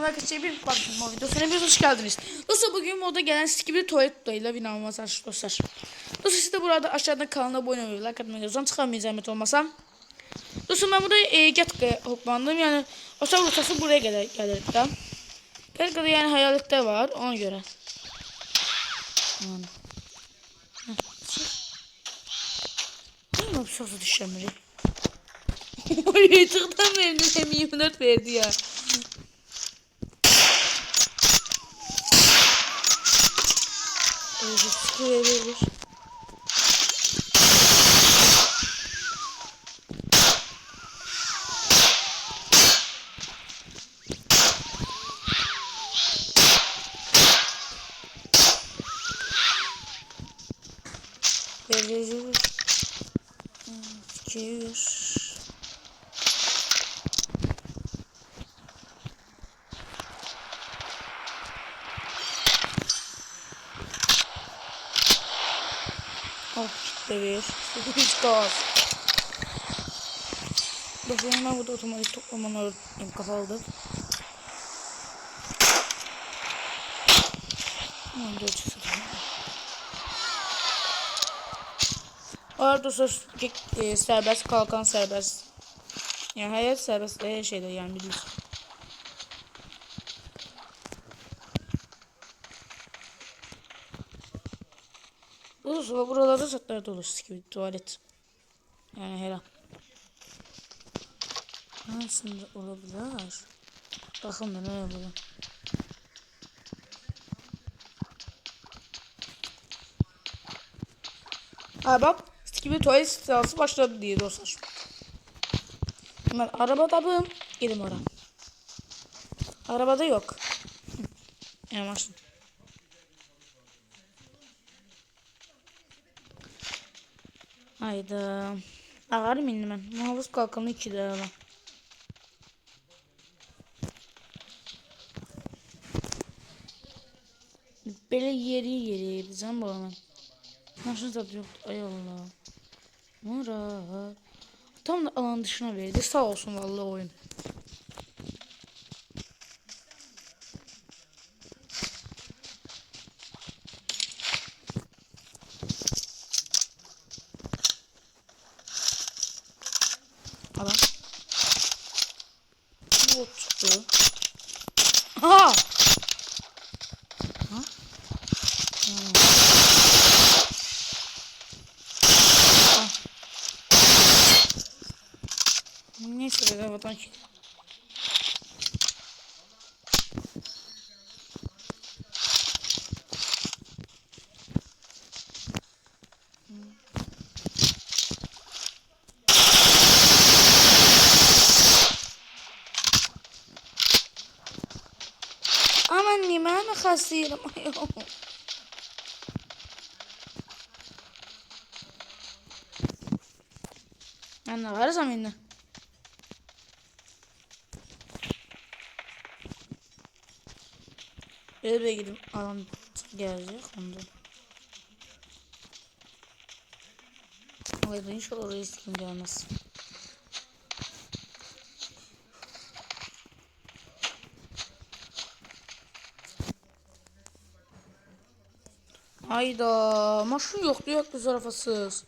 kanalıma arkadaşlar bir bakma videosuna bir hoş geldiniz. Dostlar bugün moda gelen Skibidi Tuvalet dayıyla bir namaz açtık dostlar. Dostlar siz de burada aşağıda kanalına abone olmayı, like atmayı, yazan çıkarmayı zahmet olmasa. Dostlar ben burada e, Gatka'ya hoplandım yani Osman rotası buraya gelir, gelir de. Gatka'da yani hayaletler var ona göre. Yani. Bir sosu düşemiyor? Oy çıktım benim hem 24 verdi ya. Evet, sıkıyor Verilir. Hiç gaz. Bakın ben burada otomatik toplamanı sıfır. Orada sos e, serbest kalkan serbest. Yani hayat serbest e, şeyde yani biliyorsun. Olursa buralarda satlar dolu gibi tuvalet. Yani her an. Aslında olabilir. Bakın da ne yapalım. Ha bak gibi tuvalet sırası başladı diye dostlar. Ben arabada bım. Gidim oraya. Arabada yok. Yamaçlı. Hayda. Ağarım indi ben. Muhafız kalkanı 2 de alalım. Böyle yeri yeri bizim babamın. Nasıl tadı yok. Ay Allah. Murat. Tam da alan dışına verdi. Sağ olsun vallahi oyun. Adam. Bot çıktı. Ha! Ha? Hmm. Neyse be vatan ki. Aman nime ana khasiram. Ana varsa minne. Eve gidip alan gelecek ondan. Haydi inşallah oraya kim gelmez. Hayda maşın yoktu yoktu zarafasız.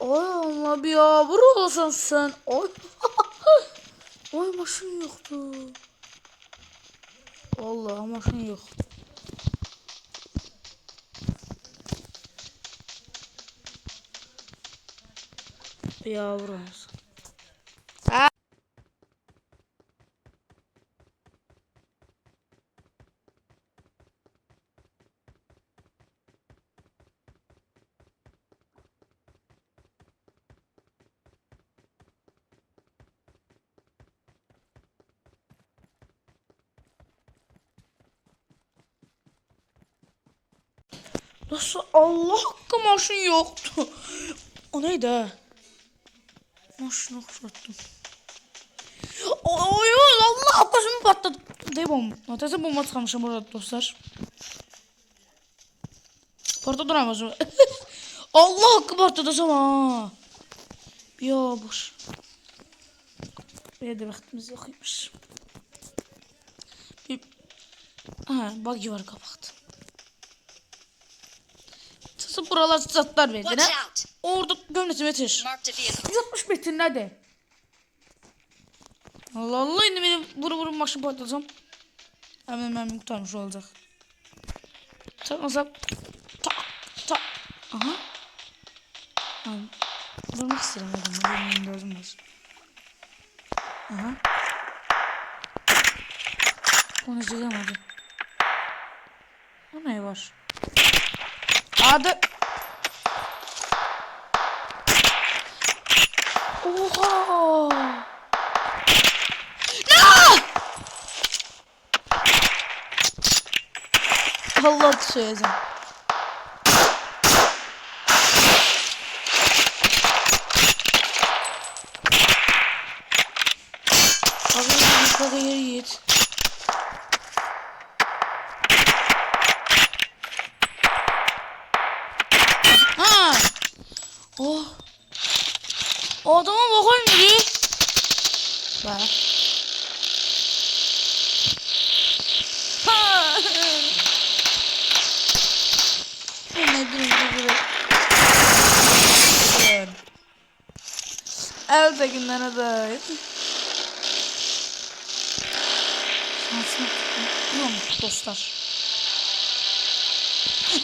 Ay Allah ya vur olsun sen. Ay. Ay maşın yoktu. Vallahi maşın yok. Ya vur olsun. Ha. Nasıl Allah hakkı yoktu. O neydi ha? Maşını kuruttum. Notaya bomba. Notaya bomba tıkamışım burada dostlar. Porta duramaz mı? Allah hakkı portada sama. Ya boş. Benim de vaktimiz yokmuş. Bir... Ha, buggy var kapattı. Buralar satlar verdi Watch ne? out! Orada gömlesi vehicle. 160 metre nerede? Allah Allah indi beni vuru vuru maşın patlatsam. Hemen mermim tutarmış olacak. Takmasam. Tak tak. Aha. Abi, vurmak istedim adamı. Benim özüm var. Aha. Konuşacağım hadi. O ne var? Adı. Oha! Ne? Allah söyleyeceğim. Abi yukarıda yer yiğit. Ha! Oh! O adama bakayım bir. Bak. Ha! Bu nedir bu? Eldekinden de. Şansını tuttum. dostlar.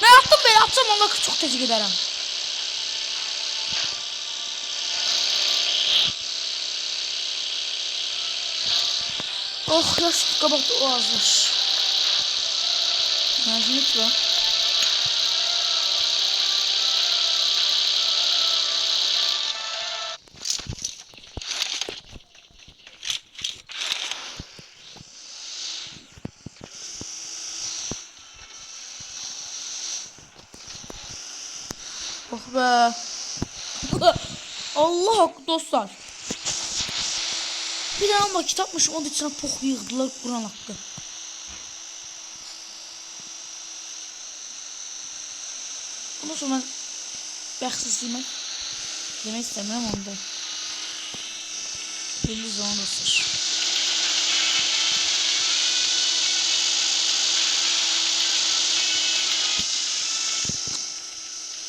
Ne yaptım ben yapsam ona çok teşekkür ederim. Oh yaş kabaktı o azmış. Mercimek var. Oh be. Allah dostlar. Ama kitapmış onun içine pok yığdılar Kur'an hakkı. Ondan sonra ben bəxtsizliyimə demək istəmirəm onda. Zaman dostlar.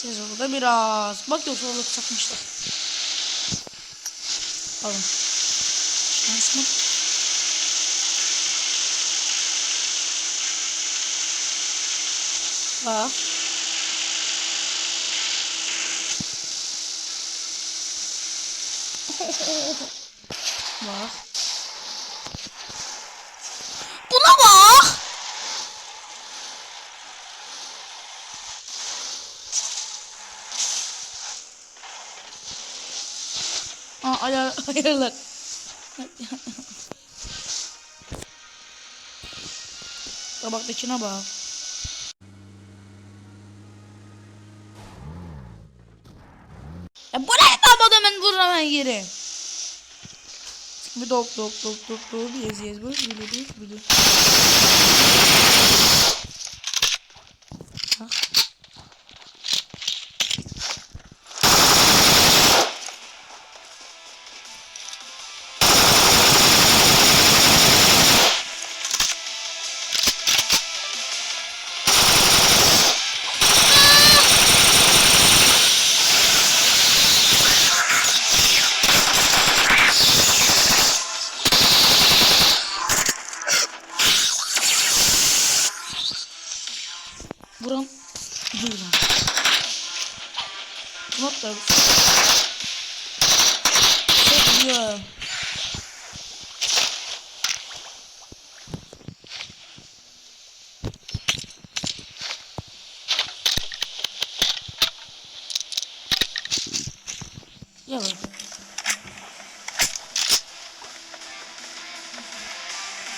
Tez orada biraz. Bak yoksa orada çakmışlar. Alın. Şansıma. Bak. Bak. Buna bak. Aa, ayar, ayarlar. Tabaktakine bak. Ya bu ne babada ben vuramam yeri. Bir dok dok dok dok dok yes yes bu böyle değil böyle.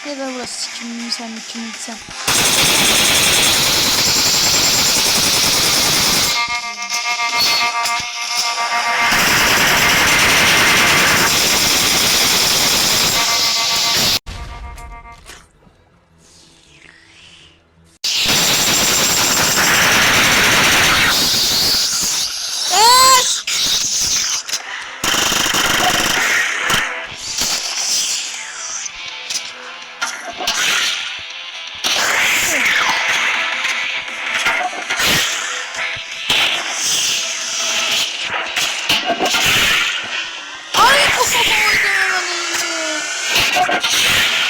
Ya da burası kimin sen kimin sen. Shit!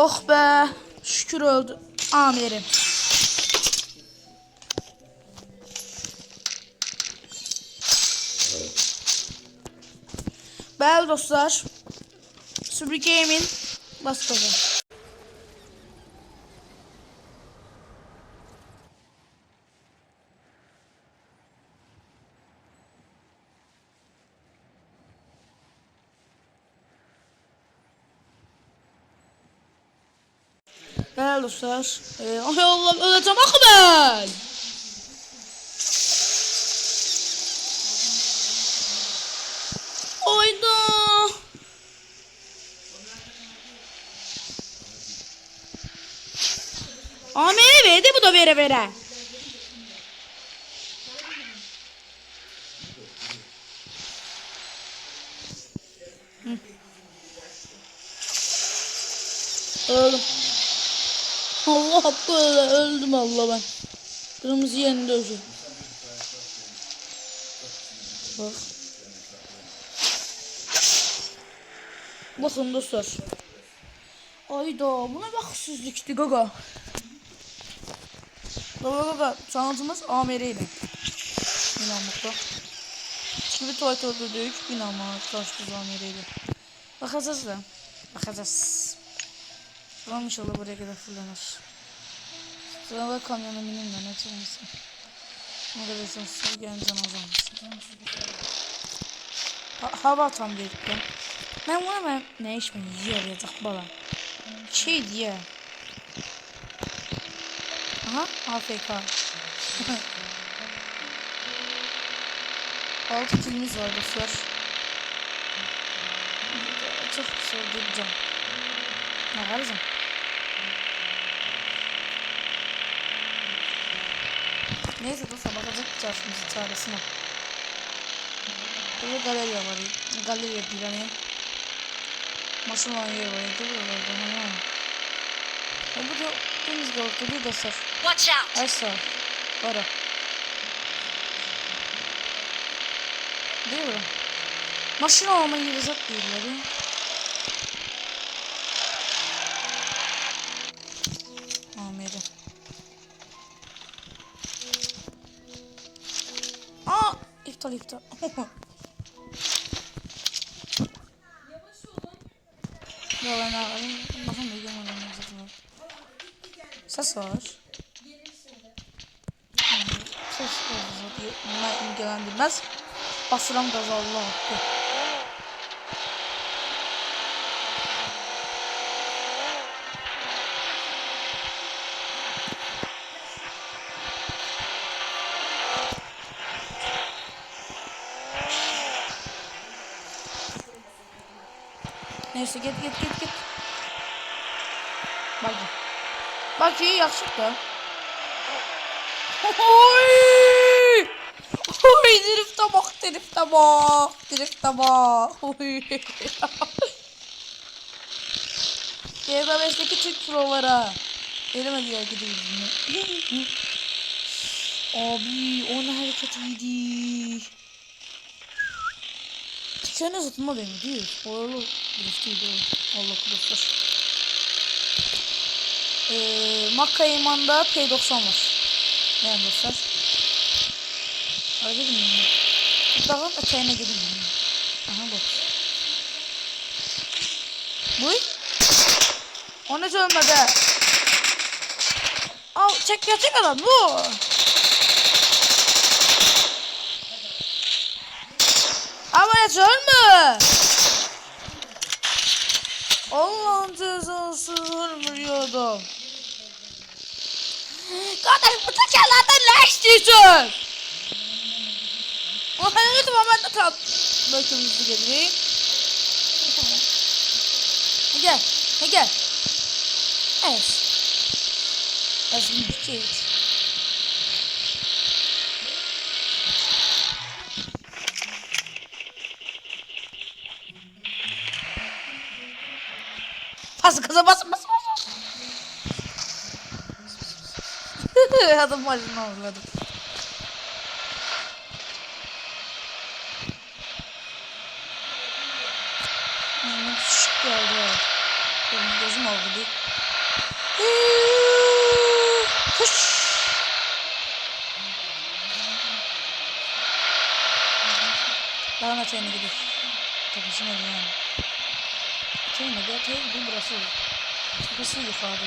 Oh be. Şükür öldü. Amirim. Bəli dostlar. Super Gaming bas. Dostlar. Ee, ay Allah'ım öleceğim axı ben. Oyda. Amene verdi bu da vere vere. Hı. Öldüm. Allah hakkı öyle öldüm Allah ben. Kırmızı yendi özü. Bak. Bakın dostlar. Ayda buna bak süzlüktü gaga. Gaga gaga çantımız AMR ile. İnanmakta. Şimdi tuvalet öldürdük. İnanmak karşıdız AMR ile. Bakacağız da. Bakacağız. Tamam inşallah buraya kadar fırlanır. Sonra kamyona bineyim ben hiç olmasın. Orada bir sen gelince azalmasın. Ha, hava tam birlikte. Ben buna ben ne iş mi yarayacak bala. Şey diye. Aha AFK. Altı kilimiz var dostlar. Çok sorduğum Ne yapacağım? Neyse dostlar bakacak çarşımızın çaresine. Burada galeri var. Galeri bir tane. Maşın olan yer var. Değil mi? Orada. Ha. Ya bu da deniz galakta değil dostlar. Watch out! Ay ol. Ara. Mi? Maşın olma yeri zat değiller ya. İptal iptal. Ya ben alayım. Bakın bir gün zaten. Ses var. Ses var. Bunlar ilgilendirmez. Basıram gazı Allah hakkı. Neyse git git git git. Bak. Bak iyi yakışıklı. Oy! Oy drifte bak drifte bak. Drifte bak. Oy. GBMS'deki Türk prolara. Elime diyor gidiyor. Abi o ne hareket iyiydi. Sen ne satılma benim değil. Oralı driftiydi o. Allah kurtar. Ee, Makka İman'da P90 var. Yani dostlar. Öyle değil mi? Dağın öteyine gidin. Aha bak. Bu? O ne ölmedi? Al çek gerçek adam bu. Ama hiç ölme. Allah'ın cezası ölmüyordum. Kardeş bu tekerlerden ne istiyorsun? Ama ben de kal. Belki hızlı geliyor. Tamam. Ha, Gel. Gel. Evet. Ez bir Bas gaza bas bas bas. Adam başına avladı. Hmm, şık geldi. Benim gözüm oldu. Hış. Daha çayına gidiyor. Kafasına gidiyor. Gidiyor burası. Burası yukarıda.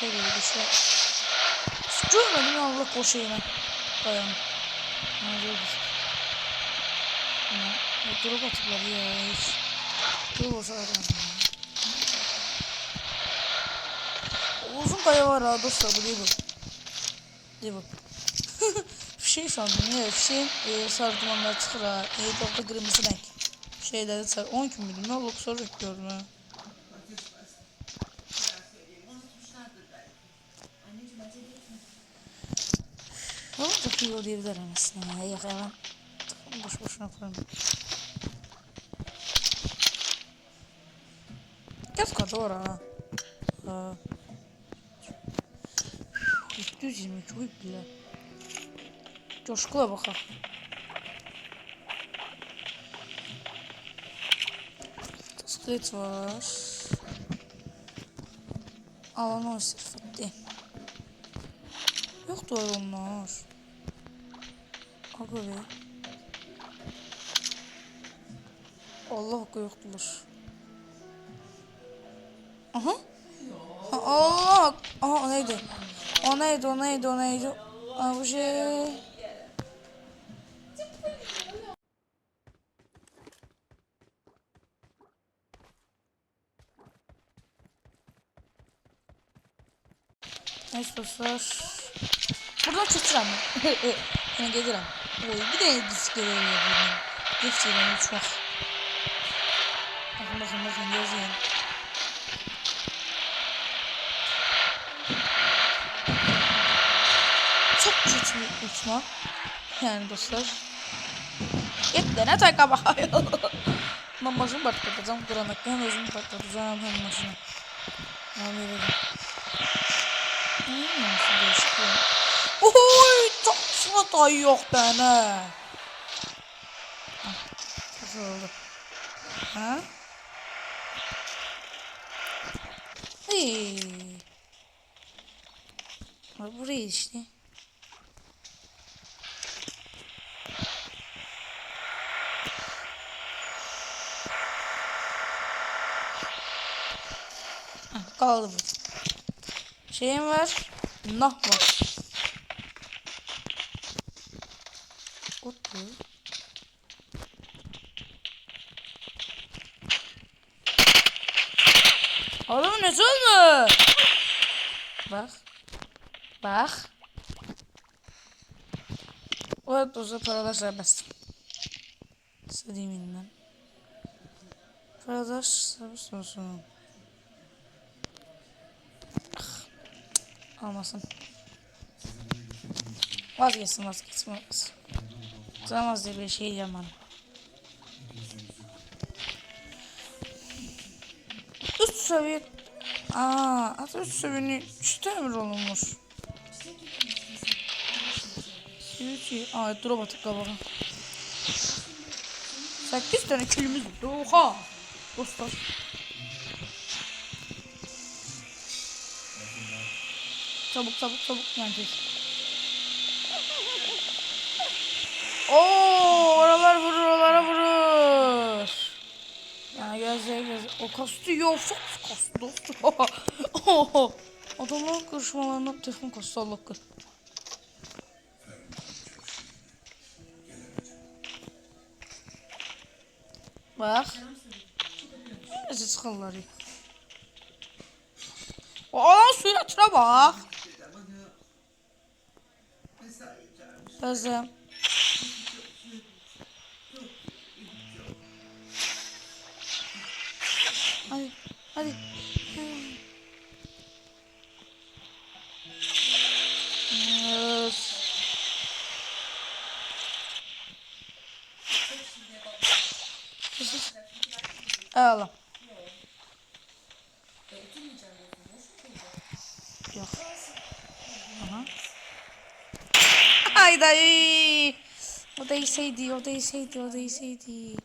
Çayına gidiyor. Şu. Hiç görmedim ya Allah koşayım. Dayan. Ne diyor Ama drop atıklar ya hiç. Drop olsa adam. Uzun kaya var ha dostlar bu değil bu. Değil bu. Fişeği sandım ya. Fişeğin e, sarı dumanlar çıkır ha. Airdrop'ta kırmızı renk. Şeyleri sarı. 10 gün müydü? Ne olur soru bekliyorum ha. Valla çok iyi diyebilirim aslında. Ya hemen boş boşuna. Gaz kadar var ha. Ha. 322 uy bile. Coşkula bakalım. Split var. Alan o sırfıttı. Yoktu öyle onlar. Aga be. Allah hakkı yoktular. Aha. Ha, Allah. Aha o neydi? O neydi o neydi o neydi? Aa, bu şey. Dostlar. Buradan çıkacağım ben. Yine gelirim. Oy, bir de disk geliyor bunun. Geçelim uçmak. Bakın bakın bakın yazayım. Çok kötü uçma. Yani dostlar. Etlene taka bakıyor. Ben başımı patlatacağım. Duranakta hem özümü patlatacağım hem başını. Ne verelim. Nasıl değişik ya. Oy çok sıvı yok bana. Nasıl oldu? Ha? Hey. Buraya işte. Hah, Kaldı bu. Şeyim var. Nah var. Otu. Oğlum ne oldu? Bak. Bak. O doza paralar serbest. İstediğim elinden. Paralar serbest olsun. Almasın. Vazgeçsin vazgeçsin vazgeçsin. Tutamaz diye bir şey bana. Üst seviye... Aa, hatta üst seviyenin çift emir olunmuş. Beauty. Aa, dur batık kabaka. 8 tane var. Oha. Dostlar. Çabuk çabuk çabuk yani. Oo, oralar vurur, oralara vurur. Yani gözleri göz. O kastı yok, kastı. Adamların kırışmalarına telefon kastı Allah kır. Bak. Neyse çıkarlar ya. Alan suratına bak. Bazı. Hadi. Hadi. Yes. Ağlam. Yok. Aha. Ay dayı. O değseydi, o değseydi, o değseydi.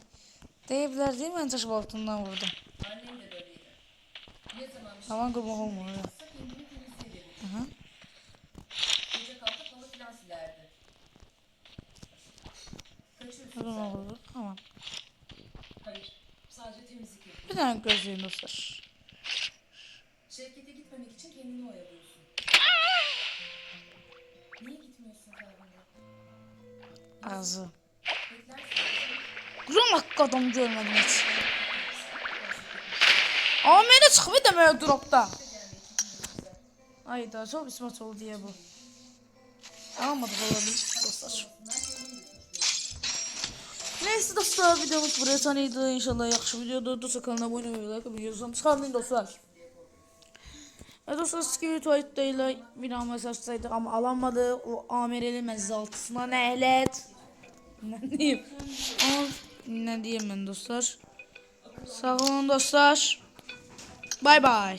Deyebilir değil mi? Ben taşı altından vurdum. Şey kendini temizleyebilirdi. Aha. Sen. oldu. Aman. Hayır. Sadece temizlik. Bir tane gözlüğün dostlar. Şevket'e gitmemek için kendini oyalıyorsun. Ağzı. Durum hakkı adam görmedim hiç. Ama beni çıkmıyor demek dropta. Ay daha çok bir maç oldu diye bu. Almadık olabilir dostlar. Neyse dostlar videomuz buraya tanıydı. İnşallah yaxşı videodur. Dostlar kanalına abone olmayı, like atmayı, yazın. Çıkarmayın dostlar. Ve dostlar Skibidi Tuvalet'te ile bir mesaj saydık ama alamadı. O amireli mezaltısına ne elet. Ne diyeyim? Ama ne diyeyim ben dostlar. Sağ olun dostlar. Bay bay.